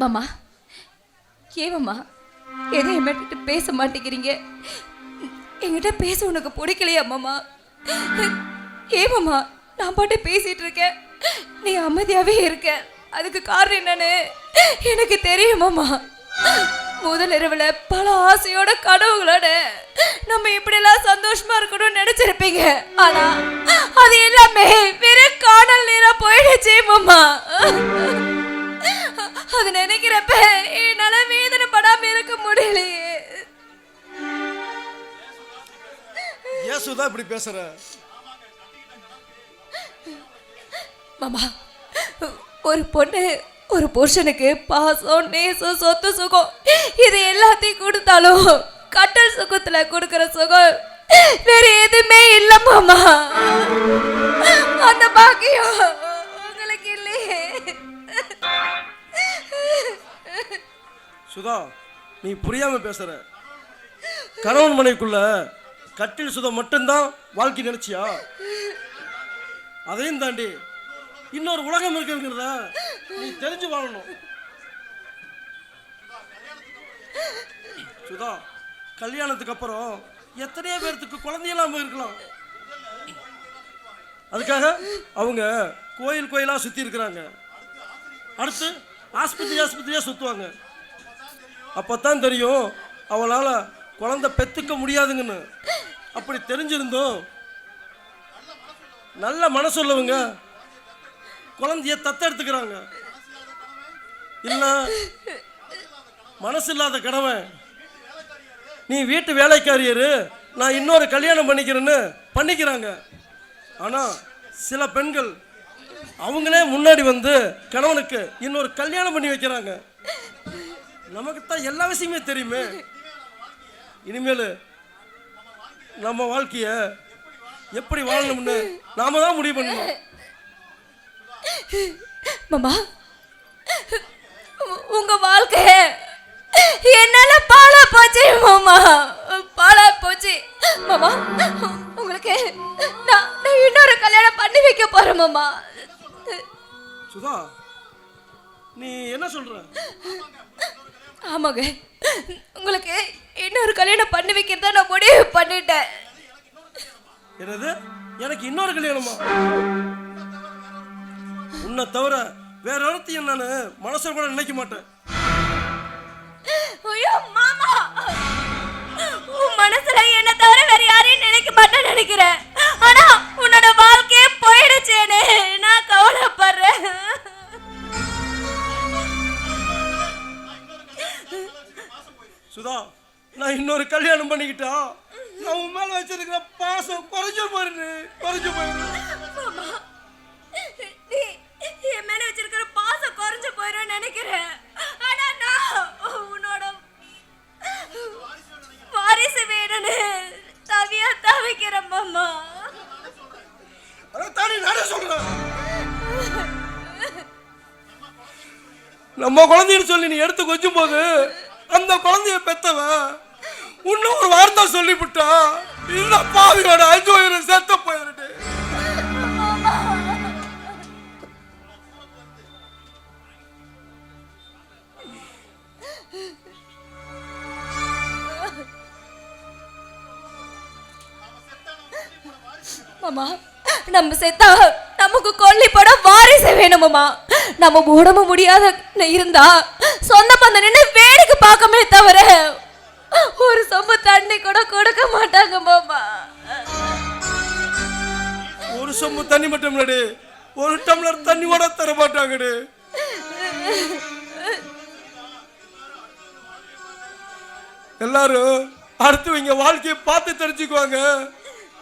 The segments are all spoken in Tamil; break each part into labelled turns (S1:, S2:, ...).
S1: மாமா ஏவம்மா எதையும் என்கிட்ட பேச மாட்டேங்கிறீங்க? என்கிட்ட பேச உனக்கு பிடிக்கலையா மாமா? ஏவம்மா நான் பாட்டு பேசிகிட்டு இருக்கேன். நீ அமைதியாகவே இருக்க. அதுக்கு காரணம் என்னன்னு எனக்கு தெரியுமாம்மா முதல் இரவில் பல ஆசையோட கனவுகளோட நம்ம இப்படியெல்லாம் சந்தோஷமா இருக்கணும்னு நினைச்சிருப்பீங்க. ஆனா அது எல்லாமே வெறும் காணல் நீரா போயிடுச்சே மாமா. அது நினைக்கிறப்ப என்னால வேதனை படாம இருக்க முடியலையே.
S2: ஏன் சுதா இப்படி பேசுற.
S1: மாமா ஒரு பொண்ணு ஒரு புருஷனுக்கு பாசம் நேசம் சொத்து சுகம் இது எல்லாத்தையும் கொடுத்தாலும் கட்டல் சுகத்துல கொடுக்கிற சுகம் வேற எதுவுமே இல்ல மாமா. அந்த பாக்கியம்
S2: சுதா நீ புரியாம பேசுற. கணவன் மனைவிக்குள்ள கட்டில் சுதா மட்டும்தான் வாழ்க்கை நினைச்சியா? அதையும் தாண்டி இன்னொரு உலகம் இருக்குங்கிறத நீ தெரிஞ்சு வாழணும். சுதா கல்யாணத்துக்கு அப்புறம் எத்தனையோ பேர்த்துக்கு குழந்தையெல்லாம் இருக்கலாம் அதுக்காக அவங்க கோயில் கோயிலாக சுற்றி இருக்கிறாங்க. அடுத்து ஆஸ்பத்திரி ஆஸ்பத்திரியாக சுற்றுவாங்க அப்போ தான் தெரியும் அவளால் குழந்தை பெற்றுக்க முடியாதுங்கன்னு. அப்படி தெரிஞ்சிருந்தோம். நல்ல மனசுள்ளவங்க. குழந்தைய தத்தெடுத்துக்கிறாங்க. இல்லை மனசு இல்லாத கணவன் நீ வீட்டு வேலைக்காரியரு. நான் இன்னொரு கல்யாணம் பண்ணிக்கிறேன்னு பண்ணிக்கிறாங்க. ஆனால் சில பெண்கள் அவங்களே முன்னாடி வந்து கணவனுக்கு இன்னொரு கல்யாணம் பண்ணி வைக்கிறாங்க. நமக்கு தான் எல்லா விஷயமே தெரியுமே. இனிமேல் நம்ம வாழ்க்கைய எப்படி வாழணும்னு நாம தான் முடிவு பண்ணணும்.
S1: மாமா உங்க வாழ்க்கை என்னால பாழா போச்சு மாமா. பாழா போச்சு. மாமா உங்களுக்கு நான் நான் இன்னொரு கல்யாணம் பண்ணி வைக்க போறேன் மாமா.
S2: சுதா நீ என்ன சொல்ற?
S1: ஆமாங்க. உங்களுக்கு இன்னொரு கல்யாணம் பண்ணி வைக்கிறதா நான் முடிவு பண்ணிட்டேன்.
S2: என்னது? எனக்கு இன்னொரு கல்யாணமா? உன்னை தவிர வேற ஒருத்தையும் நான் மனசுல கூட நினைக்க மாட்டேன்.
S1: ஐயோ மாமா. உன் மனசுல என்ன தவிர வேற யாரையும் நினைக்க மாட்டேன்னு நினைக்கிறேன். ஆனா உன்னோட
S2: கல்யாணம் பண்ணிக்கிட்டா நான் உன் மேல வச்சிருக்கிற பாசம் குறைஞ்சு போயிரு குறைஞ்சு போயிரு
S1: என் மேல வச்சிருக்கிற பாசம் குறைஞ்சு போயிடும் நினைக்கிறேன். ஆனா நான் உன்னோட வாரிசு வேணும்னு தவியா தவிக்கிறேன் மாமா.
S2: தானே நானே சொல்றேன்? நம்ம குழந்தைன்னு சொல்லி நீ எடுத்து கொஞ்சும் போது அந்த குழந்தைய பெத்தவன் இன்னும் ஒரு வார்த்தை சொல்லிவிட்டா? இந்த பாவியோட அஞ்சு வயிறு செத்த போயிருட்டு.
S1: மாமா நம்ம செத்தா நமக்கு கொல்லி பட வாரிசு வேணுமாமா நம்ம உடம்பு முடியாத இருந்தா சொந்த பந்த நின்று வேடிக்கை பார்க்கமே தவிர ஒரு சொம்பு தண்ணி கூட கொடுக்க மாட்டாங்க மாமா.
S2: ஒரு சொம்பு தண்ணி மட்டும் இல்லடி ஒரு டம்ளர் தண்ணி கூட தர மாட்டாங்கடி. எல்லாரும் அடுத்தவங்க வாழ்க்கையை பார்த்து தெரிஞ்சுக்குவாங்க.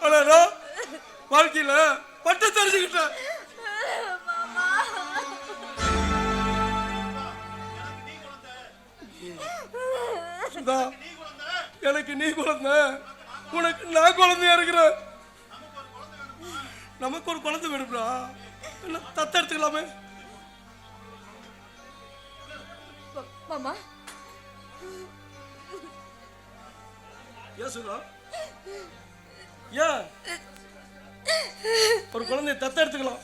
S2: ஆனா நான் வாழ்க்கையில பட்டு தெரிஞ்சுக்கிட்டேன் சுதா எனக்கு நீ குழந்தை. உனக்கு நான் குழந்தையா இருக்கிறேன். நமக்கு ஒரு குழந்தை வேணும்டா என்ன தத்த எடுத்துக்கலாமே?
S1: மாமா.
S2: ஏன் ஏன்? ஒரு குழந்தைய தத்த எடுத்துக்கலாம்.